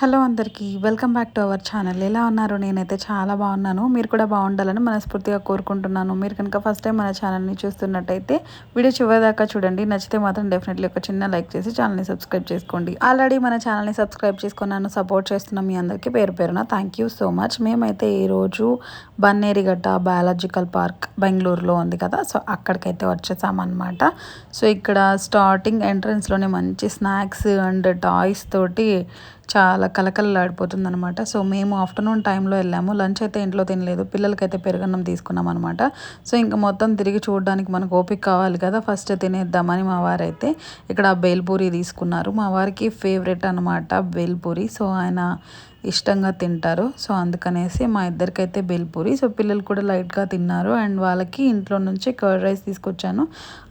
Hello అందరికీ welcome back to our channel. ఎలా ఉన్నారు? నేనైతే చాలా బాగున్నాను. మీరు కూడా బాగుండాలని మనస్ఫూర్తిగా కోరుకుంటున్నాను. మీరు కనుక ఫస్ట్ టైం మన ఛానల్ని చూస్తున్నట్టయితే వీడియో చివరిదాకా చూడండి. నచ్చితే మాత్రం డెఫినెట్లీ ఒక చిన్న లైక్ చేసి ఛానల్ని సబ్స్క్రైబ్ చేసుకోండి. ఆల్రెడీ మన ఛానల్ని సబ్స్క్రైబ్ చేసుకున్నాను సపోర్ట్ చేస్తున్న మీ అందరికీ పేరు పేరున థ్యాంక్ యూ సో మచ్ మేమైతే ఈరోజు బన్నేరిగడ్డ బయాలజికల్ పార్క్ బెంగళూరులో ఉంది కదా. సో అక్కడికైతే వచ్చేసామన్నమాట సో ఇక్కడ స్టార్టింగ్ ఎంట్రన్స్లోనే మంచి స్నాక్స్ అండ్ టాయ్స్ తోటి చాలా కలకలలాడిపోతుంది అనమాట సో మేము ఆఫ్టర్నూన్ టైంలో వెళ్ళాము. లంచ్ అయితే ఇంట్లో తినలేదు. పిల్లలకైతే పెరుగన్నం తీసుకున్నాం అనమాట సో ఇంకా మొత్తం తిరిగి చూడడానికి మనకు ఓపిక కావాలి కదా. ఫస్ట్ తినేద్దామని మా వారైతే ఇక్కడ బేల్పూరి తీసుకున్నారు. మా వారికి ఫేవరెట్ అనమాట బేల్పూరి. సో ఆయన ఇష్టంగా తింటారు. సో అందుకనేసి మా ఇద్దరికైతే బేల్పూరి. సో పిల్లలు కూడా లైట్గా తిన్నారు. అండ్ వాళ్ళకి ఇంట్లో నుంచి కర్డ్ రైస్ తీసుకొచ్చాను.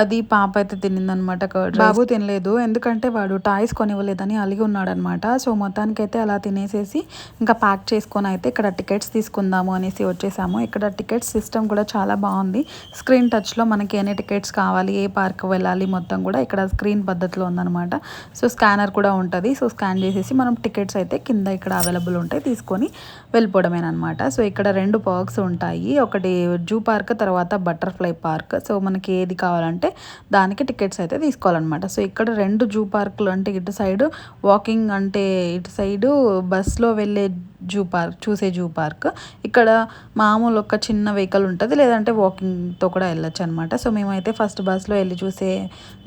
అది పాప అయితే తినిందనమాట కర్డ్ బాబు తినలేదు. ఎందుకంటే వాడు టాయ్స్ కొనివ్వలేదని అలిగి ఉన్నాడనమాట. సో మొత్తానికైతే అలా తినేసేసి ఇంకా ప్యాక్ చేసుకొని అయితే ఇక్కడ టికెట్స్ తీసుకుందాము అనేసి వచ్చేసాము. ఇక్కడ టికెట్స్ సిస్టమ్ కూడా చాలా బాగుంది. స్క్రీన్ టచ్లో మనకి ఎన్ని టికెట్స్ కావాలి ఏ పార్క్ వెళ్ళాలి మొత్తం కూడా ఇక్కడ స్క్రీన్ పద్ధతిలో ఉందనమాట. సో స్కానర్ కూడా ఉంటుంది. సో స్కాన్ చేసేసి మనం టికెట్స్ అయితే కింద ఇక్కడ అవైలబుల్ ఉంటాయి తీసుకొని వెళ్ళిపోవడమేనమాట. సో ఇక్కడ రెండు పార్క్స్ ఉంటాయి. ఒకటి జూ పార్క్ తర్వాత బటర్ఫ్లై పార్క్. సో మనకి ఏది కావాలంటే దానికి టికెట్స్ అయితే తీసుకోవాలన్నమాట. సో ఇక్కడ రెండు జూ పార్కులు అంటే ఇటు సైడ్ వాకింగ్ అంటే ఇటు సైడు బస్లో వెళ్ళే జూ పార్క్ చూసే జూ పార్క్. ఇక్కడ మామూలు ఒక చిన్న వెహికల్ ఉంటుంది. లేదంటే వాకింగ్తో కూడా వెళ్ళొచ్చు అనమాట సో మేమైతే ఫస్ట్ బస్లో వెళ్ళి చూసే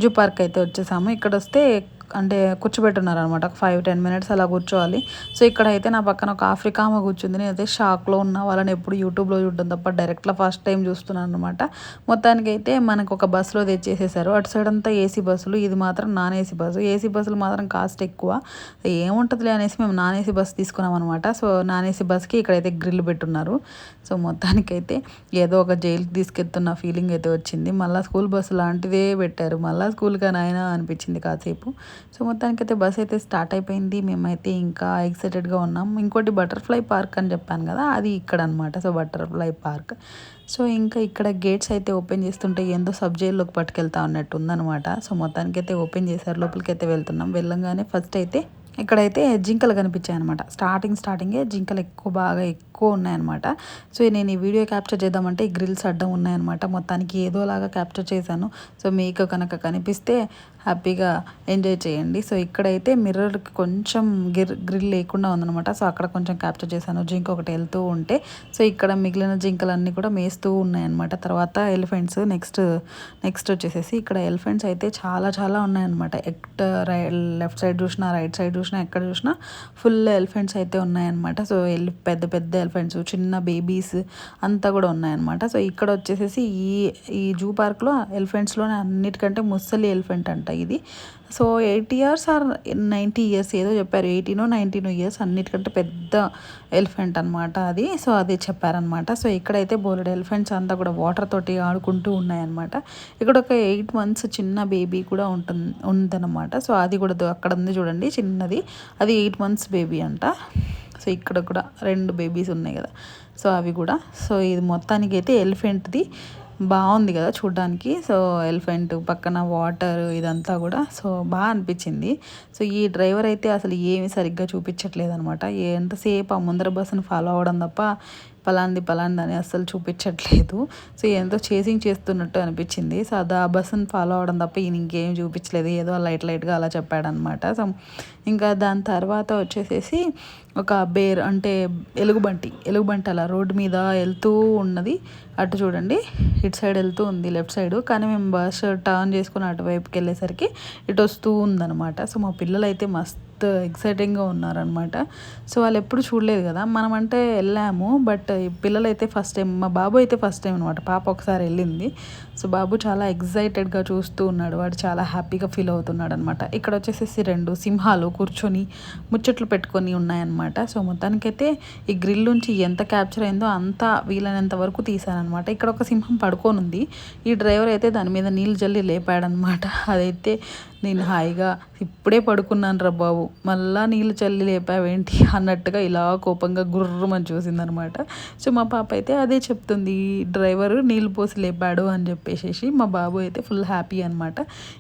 జూ పార్క్ అయితే వచ్చేసాము. ఇక్కడ వస్తే అంటే కూర్చోబెట్టున్నారు అనమాట ఒక ఫైవ్ టెన్ మినిట్స్ అలా కూర్చోవాలి. సో ఇక్కడైతే నా పక్కన ఒక ఆఫ్రికా ఆమె కూర్చుంది. నేనైతే షాక్లో ఉన్న. వాళ్ళని ఎప్పుడు యూట్యూబ్లో చూడడం తప్ప డైరెక్ట్లో ఫస్ట్ టైం చూస్తున్నాను అనమాట మొత్తానికి అయితే మనకు ఒక బస్సులో తెచ్చేసేసారు. అటు సైడ్ అంతా ఏసీ బస్సులు. ఇది మాత్రం నాన్ ఏసీ బస్సు. ఏసీ బస్సులు మాత్రం కాస్ట్ ఎక్కువ. ఏముంటుందిలే అనేసి మేము నాన్ ఏసీ బస్సు తీసుకున్నాం అనమాట సో నాన్ ఏసీ బస్కి ఇక్కడైతే గ్రిల్ పెట్టున్నారు. సో మొత్తానికైతే ఏదో ఒక జైలుకి తీసుకెళ్తున్న ఫీలింగ్ అయితే వచ్చింది. మళ్ళీ స్కూల్ బస్సు లాంటిదే పెట్టారు. మళ్ళీ స్కూల్గా నాయన అనిపించింది కాసేపు. సో మొత్తానికైతే బస్ అయితే స్టార్ట్ అయిపోయింది. మేమైతే ఇంకా ఎక్సైటెడ్గా ఉన్నాం. ఇంకోటి బటర్ఫ్లై పార్క్ అని చెప్పాను కదా అది ఇక్కడ అనమాట సో బటర్ఫ్లై పార్క్. సో ఇంకా ఇక్కడ గేట్స్ అయితే ఓపెన్ చేస్తుంటే ఏందో సబ్జెక్ట్లోకి పట్టుకెళ్తా ఉన్నట్టు ఉందనమాట సో మొత్తానికైతే ఓపెన్ చేశారు. లోపలికి అయితే వెళ్తున్నాం. వెళ్ళంగానే ఫస్ట్ అయితే ఇక్కడైతే జింకలు కనిపించాయి అనమాట స్టార్టింగ్ స్టార్టింగే జింకలు ఎక్కువ బాగా ఎక్కువ ఉన్నాయన్నమాట. సో నేను ఈ వీడియో క్యాప్చర్ చేద్దామంటే ఈ గ్రిల్స్ అడ్డం ఉన్నాయన్నమాట. మొత్తానికి ఏదోలాగా క్యాప్చర్ చేశాను. సో మీకు కనుక కనిపిస్తే హ్యాపీగా ఎంజాయ్ చేయండి. సో ఇక్కడైతే మిర్రర్కి కొంచెం గిర్ గ్రిల్ లేకుండా ఉందనమాట సో అక్కడ కొంచెం క్యాప్చర్ చేశాను. జింక ఒకటి వెళ్తూ ఉంటే. సో ఇక్కడ మిగిలిన జింకలన్నీ కూడా మేస్తూ ఉన్నాయన్నమాట. తర్వాత ఎలిఫెంట్స్ నెక్స్ట్ నెక్స్ట్ వచ్చేసేసి ఇక్కడ ఎలిఫెంట్స్ అయితే చాలా చాలా ఉన్నాయన్నమాట. ఎక్ట్ రై లెఫ్ట్ సైడ్ చూసినా రైట్ సైడ్ చూసినా ఎక్కడ చూసినా ఫుల్ ఎలిఫెంట్స్ అయితే ఉన్నాయన్నమాట. సో ఎలి పెద్ద పెద్ద ఎలిఫెంట్స్ చిన్న బేబీస్ అంతా కూడా ఉన్నాయన్నమాట. సో ఇక్కడ వచ్చేసేసి ఈ ఈ జూ పార్క్లో ఎలిఫెంట్స్లోనే అన్నిటికంటే ముసలి ఎలిఫెంట్ అంట. ఇది. So eighty years or ninety years ఏదో చెప్పారు. ఎయిటీనో నైన్టీనో ఇయర్స్ అన్నిటికంటే పెద్ద ఎలిఫెంట్ అనమాట అది. సో అది చెప్పారనమాట సో ఇక్కడైతే బోలెడ్ ఎలిఫెంట్స్ అంతా కూడా వాటర్ తోటి ఆడుకుంటూ ఉన్నాయన్నమాట. ఇక్కడ ఒక ఎయిట్ మంత్స్ చిన్న బేబీ కూడా ఉంటుంది ఉందన్నమాట. సో అది కూడా అక్కడ ఉంది చూడండి చిన్నది. అది ఎయిట్ మంత్స్ బేబీ అంట. సో ఇక్కడ కూడా రెండు బేబీస్ ఉన్నాయి కదా. సో అవి కూడా. సో ఇది మొత్తానికి అయితే ఎలిఫెంట్ది. బాగుంది కదా చూడడానికి. సో ఎలిఫెంట్ పక్కన వాటర్ ఇదంతా కూడా. సో బాగా అనిపించింది. సో ఈ డ్రైవర్ అయితే అసలు ఏమి సరిగ్గా చూపించట్లేదు అనమాట ఎంతసేపు ఆ ముందర బస్సును ఫాలో అవ్వడం తప్ప పలాంది పలాంది అని అస్సలు చూపించట్లేదు. సో ఎంతో చేసింగ్ చేస్తున్నట్టు అనిపించింది. సో అది ఆ బస్సును ఫాలో అవడం తప్ప ఈయన ఇంకేం చూపించలేదు. ఏదో లైట్ లైట్గా అలా చెప్పాడనమాట. సో ఇంకా దాని తర్వాత వచ్చేసేసి ఒక బేర్ అంటే ఎలుగుబంటి ఎలుగుబంటి అలా రోడ్డు మీద వెళ్తూ ఉన్నది. అటు చూడండి ఇటు సైడ్ వెళ్తూ ఉంది లెఫ్ట్ సైడ్ కానీ మేము బస్ టర్న్ చేసుకుని అటువైపుకి వెళ్ళేసరికి ఇటు వస్తూ ఉందన్నమాట సో మా పిల్లలైతే మస్తు మస్తు ఎక్సైటింగ్గా ఉన్నారనమాట సో వాళ్ళు ఎప్పుడు చూడలేదు కదా. మనం అంటే వెళ్ళాము బట్ పిల్లలైతే ఫస్ట్ టైం మా బాబు అయితే ఫస్ట్ టైం అనమాట పాప ఒకసారి వెళ్ళింది. సో బాబు చాలా ఎగ్జైటెడ్గా చూస్తూ ఉన్నాడు. వాడు చాలా హ్యాపీగా ఫీల్ అవుతున్నాడు అనమాట ఇక్కడ వచ్చేసేసి రెండు సింహాలు కూర్చొని ముచ్చట్లు పెట్టుకొని ఉన్నాయన్నమాట. సో మొత్తానికైతే ఈ గ్రిల్ నుంచి ఎంత క్యాప్చర్ అయిందో అంత వీలైనంత వరకు తీశానమాట ఇక్కడ ఒక సింహం పడుకొని ఉంది ఈ డ్రైవర్ అయితే దాని మీద నీళ్ళు జల్లి లేపాడనమాట అదైతే నేను హాయిగా ఇప్పుడే పడుకున్నాను రా బాబు. మళ్ళా నీళ్ళు చల్లి లేపావేంటి అన్నట్టుగా ఇలా కోపంగా గుర్రమని చూసిందనమాట. సో మా పాప అయితే అదే చెప్తుంది డ్రైవరు నీళ్ళు పోసి లేపాడు అని చెప్పేసి మా బాబు అయితే ఫుల్ హ్యాపీ అనమాట.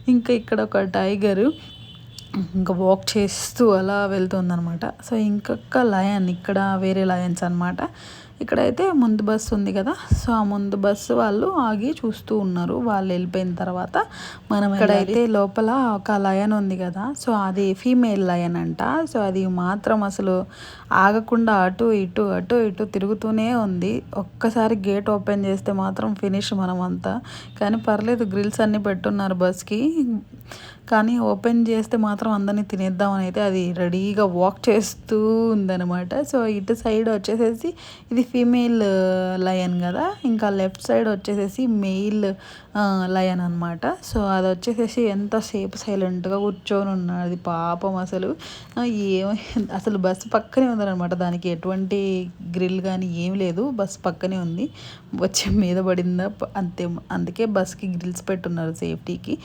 ఇంకా ఇక్కడ ఒక టైగరు ఇంకా వాక్ చేస్తూ అలా వెళ్తుందనమాట. సో ఇంకొక లయన్ ఇక్కడ వేరే లయన్స్ అనమాట. ఇక్కడైతే ముందు బస్సు ఉంది కదా. సో ఆ ముందు బస్సు వాళ్ళు ఆగి చూస్తూ ఉన్నారు. వాళ్ళు వెళ్ళిపోయిన తర్వాత మనం ఇక్కడైతే లోపల ఒక లయన్ ఉంది కదా. సో అది ఫీమేల్ లయన్ అంట. సో అది మాత్రం అసలు ఆగకుండా అటు ఇటు అటు ఇటు తిరుగుతూనే ఉంది. ఒక్కసారి గేట్ ఓపెన్ చేస్తే మాత్రం ఫినిష్ మనం అంతా కానీ పర్లేదు గ్రిల్స్ అన్నీ పెట్టున్నారు బస్కి. కానీ ఓపెన్ చేస్తే మాత్రం అందరినీ తినేద్దామని అయితే అది రెడీగా వాక్ చేస్తూ ఉందనమాట సో ఇటు సైడ్ వచ్చేసేసి ఇది ఫీమేల్ లయన్ uh, కదా. ఇంకా లెఫ్ట్ సైడ్ వచ్చేసేసి మెయిల్ లయన్ అనమాట సో అది వచ్చేసేసి ఎంతసేపు సైలెంట్గా కూర్చొని ఉన్నది పాపం అసలు. ఏమో అసలు బస్సు పక్కనే ఉందనమాట దానికి ఎటువంటి గ్రిల్ కానీ ఏం లేదు. బస్సు పక్కనే ఉంది. వచ్చే మీద పడిందా అంతే అందుకే బస్కి గ్రిల్స్ పెట్టున్నారు సేఫ్టీకి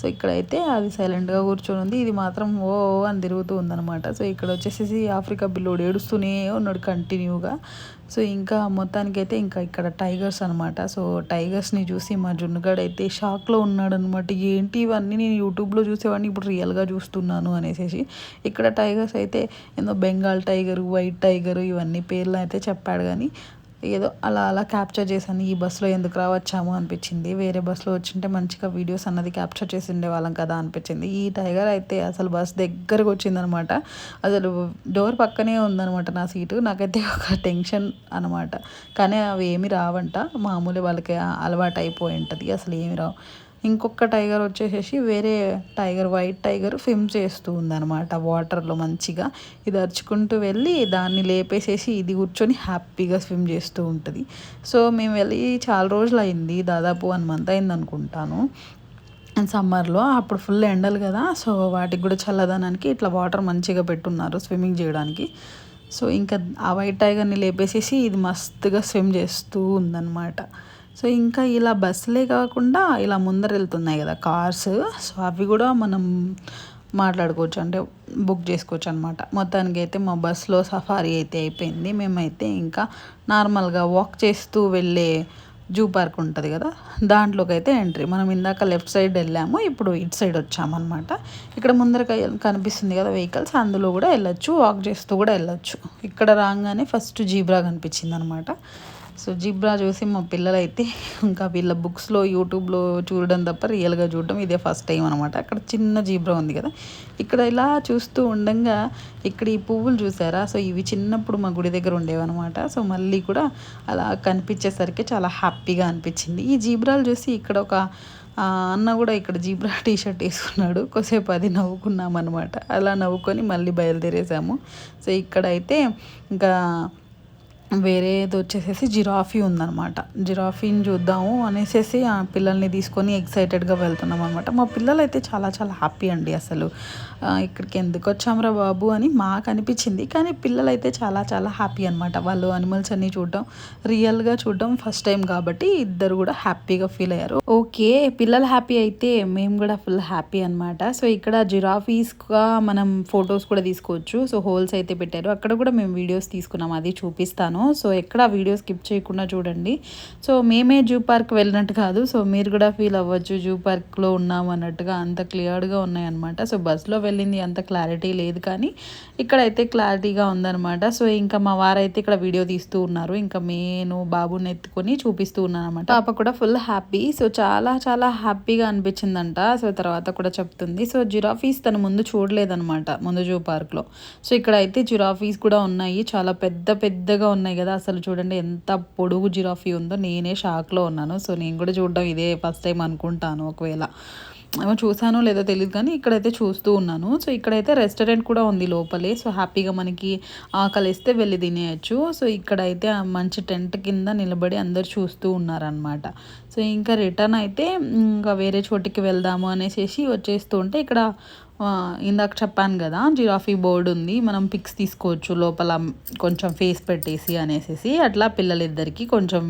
సో ఇక్కడైతే అది సైలెంట్గా కూర్చొని ఉంది. ఇది మాత్రం ఓ అని తిరుగుతూ ఉందనమాట సో ఇక్కడ వచ్చేసేసి ఆఫ్రికా బిల్లుడు ఏడుస్తూనే ఉన్నాడు కంటిన్యూగా సో ఇంకా మొత్తానికైతే ఇంకా ఇక్కడ టైగర్స్ అనమాట సో టైగర్స్ని చూసి మా జున్నుగాడు అయితే షాక్లో ఉన్నాడు అనమాట ఏంటి ఇవన్నీ? నేను యూట్యూబ్లో చూసేవాడిని ఇప్పుడు రియల్గా చూస్తున్నాను అనేసి ఇక్కడ టైగర్స్ అయితే ఏదో బెంగాల్ టైగర్ వైట్ టైగర్ ఇవన్నీ పేర్లు అయితే చెప్పాడు కానీ ఏదో అలా అలా క్యాప్చర్ చేశాను. ఈ బస్సులో ఎందుకు రావచ్చాము అనిపించింది. వేరే బస్సులో వచ్చింటే మంచిగా వీడియోస్ అన్నది క్యాప్చర్ చేసి ఉండేవాళ్ళం కదా అనిపించింది. ఈ టైగర్ అయితే అసలు బస్ దగ్గరకు వచ్చిందనమాట. అసలు డోర్ పక్కనే ఉందనమాట నా సీటు నాకైతే ఒక టెన్షన్ అనమాట. కానీ అవి ఏమి రావంట. మామూలు వాళ్ళకి అలవాటు అయిపోయి ఉంటుంది. అసలు ఏమి రావు. ఇంకొక టైగర్ వచ్చేసేసి వేరే టైగర్ వైట్ టైగర్ స్విమ్ చేస్తూ ఉందన్నమాట. వాటర్లో మంచిగా ఇది అరుచుకుంటూ వెళ్ళి దాన్ని లేపేసేసి ఇది కూర్చొని హ్యాపీగా స్విమ్ చేస్తూ ఉంటుంది. సో మేము వెళ్ళి చాలా రోజులు అయింది దాదాపు వన్ మంత్ అయింది అనుకుంటాను సమ్మర్లో అప్పుడు ఫుల్ ఎండలు కదా సో వాటికి కూడా చల్లదనానికి ఇట్లా వాటర్ మంచిగా పెట్టున్నారు స్విమ్మింగ్ చేయడానికి. సో ఇంకా ఆ వైట్ టైగర్ని లేపేసేసి ఇది మస్తుగా స్విమ్ చేస్తూ ఉందన్నమాట. సో ఇంకా ఇలా బస్సులే కాకుండా ఇలా ముందర వెళ్తున్నాయి కదా కార్స్. సో అవి కూడా మనం మాట్లాడుకోవచ్చు అంటే బుక్ చేసుకోవచ్చు అనమాట మొత్తానికి అయితే మా బస్సులో సఫారీ అయితే అయిపోయింది. మేమైతే ఇంకా నార్మల్గా వాక్ చేస్తూ వెళ్ళే జూ పార్క్ ఉంటుంది కదా దాంట్లోకి అయితే ఎంట్రీ. మనం ఇందాక లెఫ్ట్ సైడ్ వెళ్ళాము ఇప్పుడు ఇటు సైడ్ వచ్చామన్నమాట. ఇక్కడ ముందర కనిపిస్తుంది కదా వెహికల్స్ అందులో కూడా వెళ్ళొచ్చు వాక్ చేస్తూ కూడా వెళ్ళొచ్చు. ఇక్కడ రాగానే ఫస్ట్ జీబ్రా కనిపించింది అనమాట సో జిబ్రా చూసి మా పిల్లలైతే ఇంకా వీళ్ళ బుక్స్లో యూట్యూబ్లో చూడడం తప్ప రియల్గా చూడడం ఇదే ఫస్ట్ టైం అనమాట అక్కడ చిన్న జీబ్రా ఉంది కదా. ఇక్కడ ఇలా చూస్తూ ఉండగా ఇక్కడ ఈ పువ్వులు చూసారా? సో ఇవి చిన్నప్పుడు మా గుడి దగ్గర ఉండేవన్నమాట సో మళ్ళీ కూడా అలా కనిపించేసరికి చాలా హ్యాపీగా అనిపించింది. ఈ జీబ్రాలు చూసి ఇక్కడ ఒక అన్న కూడా ఇక్కడ జీబ్రా టీ షర్ట్ వేసుకున్నాడు. కొద్దిసేపు అది నవ్వుకున్నాం అనమాట అలా నవ్వుకొని మళ్ళీ బయలుదేరేసాము. సో ఇక్కడైతే ఇంకా వేరేది వచ్చేసేసి జిరాఫీ ఉందనమాట జిరాఫీని చూద్దాము అనేసి ఆ పిల్లల్ని తీసుకొని ఎక్సైటెడ్గా వెళ్తున్నాం అనమాట మా పిల్లలు అయితే చాలా చాలా హ్యాపీ అండి అసలు. ఇక్కడికి ఎందుకు వచ్చాంరా బాబు అని మాకు అనిపించింది. కానీ పిల్లలు అయితే చాలా చాలా హ్యాపీ అనమాట వాళ్ళు అనిమల్స్ అన్నీ చూడటం రియల్గా చూడటం ఫస్ట్ టైం కాబట్టి ఇద్దరు కూడా హ్యాపీగా ఫీల్ అయ్యారు. ఓకే పిల్లలు హ్యాపీ అయితే మేము కూడా ఫుల్ హ్యాపీ అనమాట సో ఇక్కడ జిరాఫీస్గా మనం ఫొటోస్ కూడా తీసుకోవచ్చు. సో హోల్స్ అయితే పెట్టారు. అక్కడ కూడా మేము వీడియోస్ తీసుకున్నాం. అది చూపిస్తాను. సో ఎక్కడ వీడియో స్కిప్ చేయకుండా చూడండి. సో మేమే జూ పార్క్ వెళ్ళినట్టు కాదు. సో మీరు కూడా ఫీల్ అవ్వచ్చు జూ పార్క్లో ఉన్నాం అన్నట్టుగా అంత క్లియర్గా ఉన్నాయన్నమాట. సో బస్సులో వెళ్ళింది అంత క్లారిటీ లేదు కానీ ఇక్కడైతే క్లారిటీగా ఉందన్నమాట. సో ఇంకా మా వారైతే ఇక్కడ వీడియో తీస్తూ ఉన్నారు. ఇంకా నేను బాబుని ఎత్తుకొని చూపిస్తూ ఉన్నాను అనమాట పాప కూడా ఫుల్ హ్యాపీ. సో చాలా చాలా హ్యాపీగా అనిపించిందంట. సో తర్వాత కూడా చెప్తుంది. సో జిరాఫీస్ తను ముందు చూడలేదనమాట ముందు జూ పార్క్లో. సో ఇక్కడ అయితే జిరాఫీస్ కూడా ఉన్నాయి. చాలా పెద్ద పెద్దగా ఉన్నాయి. కదా. అసలు చూడండి ఎంత పొడుగు జిరాఫీ ఉందో. నేనే షాక్లో ఉన్నాను. సో నేను కూడా చూడడం ఇదే ఫస్ట్ టైం అనుకుంటాను ఒకవేళ. ఏమో చూసానో లేదో తెలియదు కానీ ఇక్కడైతే చూస్తూ ఉన్నాను. సో ఇక్కడైతే రెస్టారెంట్ కూడా ఉంది లోపలే. సో హ్యాపీగా మనకి ఆకలిస్తే వెళ్ళి తినేయచ్చు. సో ఇక్కడైతే మంచి టెంట్ కింద నిలబడి అందరు చూస్తూ ఉన్నారనమాట సో ఇంకా రిటర్న్ అయితే ఇంకా వేరే చోటికి వెళ్దాము అనేసి వచ్చేస్తూ ఉంటే ఇక్కడ ఇందాక చెప్పాను కదా జిరాఫీ బోర్డు ఉంది మనం పిక్స్ తీసుకోవచ్చు లోపల కొంచెం ఫేస్ పెట్టేసి అనేసి అట్లా పిల్లలిద్దరికీ కొంచెం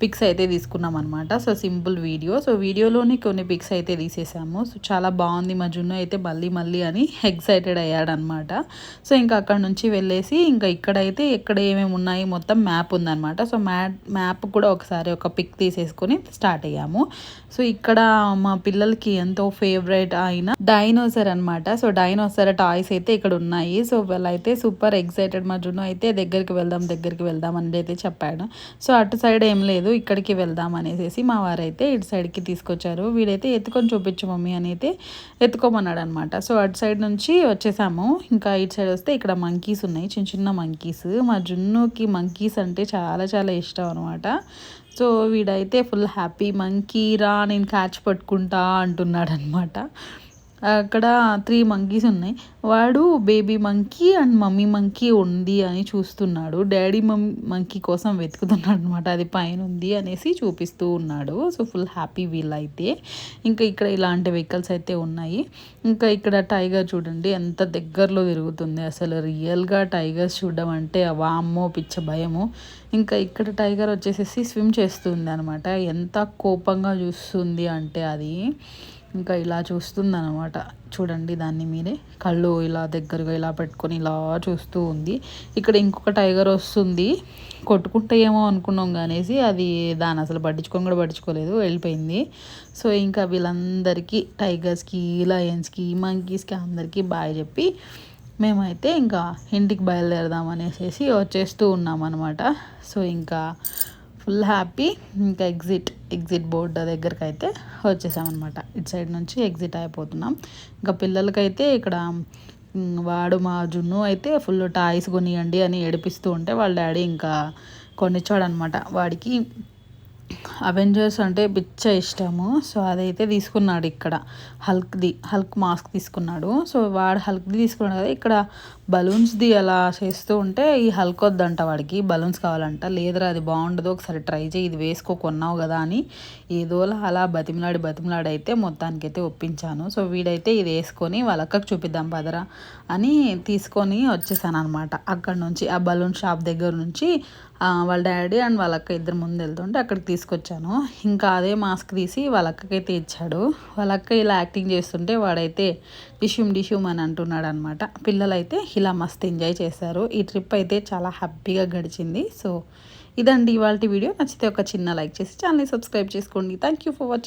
పిక్స్ అయితే తీసుకున్నాం అనమాట సో సింపుల్ వీడియో సో వీడియోలోని కొన్ని పిక్స్ అయితే తీసేసాము. సో చాలా బాగుంది మా జున్ను అయితే మళ్ళీ మళ్ళీ అని ఎక్సైటెడ్ అయ్యాడనమాట సో ఇంకా అక్కడ నుంచి వెళ్ళేసి ఇంకా ఇక్కడైతే ఎక్కడ ఏమేమి ఉన్నాయి మొత్తం మ్యాప్ ఉందన్నమాట. సో మ్యాప్ మ్యాప్ కూడా ఒకసారి ఒక పిక్ తీసేసుకొని స్టార్ట్ అయ్యాము. సో ఇక్కడ మా పిల్లలకి ఎంతో ఫేవరెట్ అయిన డైనోసర్ అనమాట సో డైనోసర్ టాయ్స్ అయితే ఇక్కడ ఉన్నాయి. సో వాళ్ళైతే సూపర్ ఎక్సైటెడ్ మా జున్ను అయితే దగ్గరికి వెళ్దాం దగ్గరికి వెళ్దాం అనేది అయితే చెప్పాడు. సో అటు సైడ్ ఏం లేదు. ఇక్కడికి వెళ్దాం అనేసి మా వారైతే ఇటు సైడ్కి తీసుకొచ్చారు. వీడైతే ఎత్తుకొని చూపించు మమ్మీ అని అయితే ఎత్తుకోమన్నాడు అనమాట సో అటు సైడ్ నుంచి వచ్చేసాము. ఇంకా ఇటు సైడ్ వస్తే ఇక్కడ మంకీస్ ఉన్నాయి. చిన్న చిన్న మంకీస్ మా జున్నుకి మంకీస్ అంటే చాలా చాలా ఇష్టం అనమాట. సో వీడైతే ఫుల్ హ్యాపీ మంకీ రా నేను క్యాచ్ పట్టుకుంటా అంటున్నాడు అనమాట అక్కడ త్రీ మంకీస్ ఉన్నాయి. వాడు baby monkey and mummy monkey ఉంది అని చూస్తున్నాడు. డాడీ మమ్ మంకీ కోసం వెతుకుతున్నాడు అనమాట అది పైన ఉంది అనేసి చూపిస్తూ ఉన్నాడు. సో ఫుల్ హ్యాపీ వీల్ అయితే. ఇంకా ఇక్కడ ఇలాంటి వెహికల్స్ అయితే ఉన్నాయి. ఇంకా ఇక్కడ టైగర్ చూడండి. ఎంత దగ్గరలో తిరుగుతుంది. అసలు రియల్గా టైగర్స్ చూడడం అంటే వామ్మో పిచ్చ భయము. ఇంకా ఇక్కడ టైగర్ వచ్చేసేసి స్విమ్ చేస్తుంది అనమాట ఎంత కోపంగా చూస్తుంది అంటే అది. ఇంకా ఇలా చూస్తుంది అనమాట చూడండి దాన్ని మీరే. కళ్ళు ఇలా దగ్గరగా ఇలా పెట్టుకొని ఇలా చూస్తూ ఉంది. ఇక్కడ ఇంకొక టైగర్ వస్తుంది. కొట్టుకుంటాయేమో అనుకున్నాం కానేసి అది దాన్ని అసలు పట్టించుకొని కూడా పట్టించుకోలేదు. వెళ్ళిపోయింది. సో ఇంకా వీళ్ళందరికీ టైగర్స్కి లయన్స్కి మంకీస్కి అందరికీ బాయ్ చెప్పి మేమైతే ఇంకా ఇంటికి బయలుదేరదాం అనేసి వచ్చేస్తూ ఉన్నాం అనమాట సో ఇంకా ఫుల్ హ్యాపీ. ఇంకా ఎగ్జిట్ ఎగ్జిట్ బోర్డు దగ్గరికి అయితే వచ్చేసామన్నమాట. ఇటు సైడ్ నుంచి ఎగ్జిట్ అయిపోతున్నాం. ఇంకా పిల్లలకైతే ఇక్కడ వాడు మా జున్ను అయితే ఫుల్ టాయ్స్ కొనియండి అని ఏడిపిస్తూ ఉంటే వాళ్ళ డాడీ ఇంకా కొనిచ్చాడనమాట వాడికి అవెంజర్స్ అంటే పిచ్చ ఇష్టము. సో అదైతే తీసుకున్నాడు ఇక్కడ. హల్క్ది హల్క్ మాస్క్ తీసుకున్నాడు. సో వాడు హల్క్ది తీసుకున్నాడు కదా ఇక్కడ బలూన్స్ది అలా చేస్తూ ఉంటే ఈ హల్క్ వద్దంట వాడికి. బలూన్స్ కావాలంట. లేదురా అది బాగుండదు. ఒకసారి ట్రై చేయి. ఇది వేసుకో కొన్నావు కదా అని ఏదోలా అలా బతిమలాడి బతిమలాడి అయితే మొత్తానికైతే ఒప్పించాను. సో వీడైతే ఇది వేసుకొని వాళ్ళ అక్కకు చూపిద్దాం పదరా అని తీసుకొని వచ్చేసాను అనమాట అక్కడ నుంచి ఆ బలూన్ షాప్ దగ్గర నుంచి వాళ్ళ డాడీ అండ్ వాళ్ళ అక్క ఇద్దరు ముందు వెళ్తుంటే అక్కడికి తీసుకొచ్చాను. ఇంకా అదే మాస్క్ తీసి వాళ్ళ అక్కకైతే ఇచ్చాడు. వాళ్ళ అక్క ఇలా యాక్టింగ్ చేస్తుంటే వాడైతే డిష్యూమ్ డిష్యూమ్ అని అంటున్నాడు అనమాట పిల్లలైతే ఇలా మస్తు ఎంజాయ్ చేశారు. ఈ ట్రిప్ అయితే చాలా హ్యాపీగా గడిచింది. సో ఇదండి ఇవాళ వీడియో. నచ్చితే ఒక చిన్న లైక్ చేసి ఛానల్ని సబ్స్క్రైబ్ చేసుకోండి. Thank you for watching